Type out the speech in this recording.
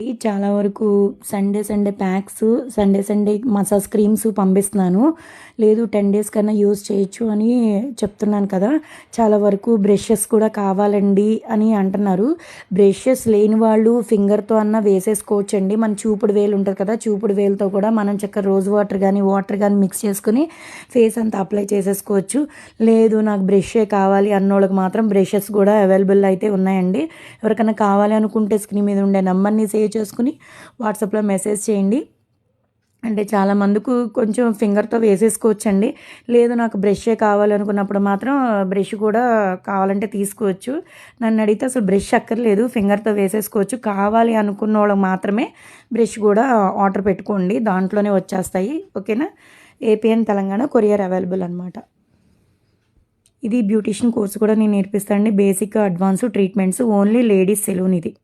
చాలా వరకు sunday sunday packs sunday sunday massage creams పంపిస్తున్నాను. లేదు టెన్ డేస్ కన్నా యూజ్ చేయొచ్చు అని చెప్తున్నాను కదా. చాలా వరకు బ్రషెస్ కూడా కావాలండి అని అంటున్నారు. బ్రషెస్ లేని వాళ్ళు ఫింగర్తో అన్న వేసేసుకోవచ్చు అండి మన చూపుడు వేలు ఉంటుంది కదా చూపుడు వేలుతో కూడా మనం చక్కగా రోజ్ వాటర్ కానీ వాటర్ కానీ మిక్స్ చేసుకుని ఫేస్ అంతా అప్లై చేసేసుకోవచ్చు. లేదు నాకు బ్రషే కావాలి అన్నోళ్ళకి మాత్రం బ్రషెస్ కూడా అవైలబుల్ అయితే ఉన్నాయండి. ఎవరికైనా కావాలి అనుకుంటే స్క్రీన్ మీద ఉండే నెంబర్ని సేవ్ చేసుకుని వాట్సాప్లో మెసేజ్ చేయండి. అంటే చాలా మందికి కొంచెం ఫింగర్తో వేసేసుకోవచ్చండి. లేదు నాకు బ్రష్ే కావాలనుకున్నప్పుడు మాత్రం బ్రష్ కూడా కావాలంటే తీసుకోవచ్చు. నన్ను అడిగితే అసలు బ్రష్ అక్కర్లేదు ఫింగర్తో వేసేసుకోవచ్చు. కావాలి అనుకున్న వాళ్ళకి మాత్రమే బ్రష్ కూడా ఆర్డర్ పెట్టుకోండి. దాంట్లోనే వచ్చేస్తాయి. ఓకేనా? ఏపీఎన్ తెలంగాణ కొరియర్ అవైలబుల్ అనమాట ఇది బ్యూటిషియన్ కోర్స్ కూడా నేను నేర్పిస్తాను basic advance treatments only ladies salon ఇది.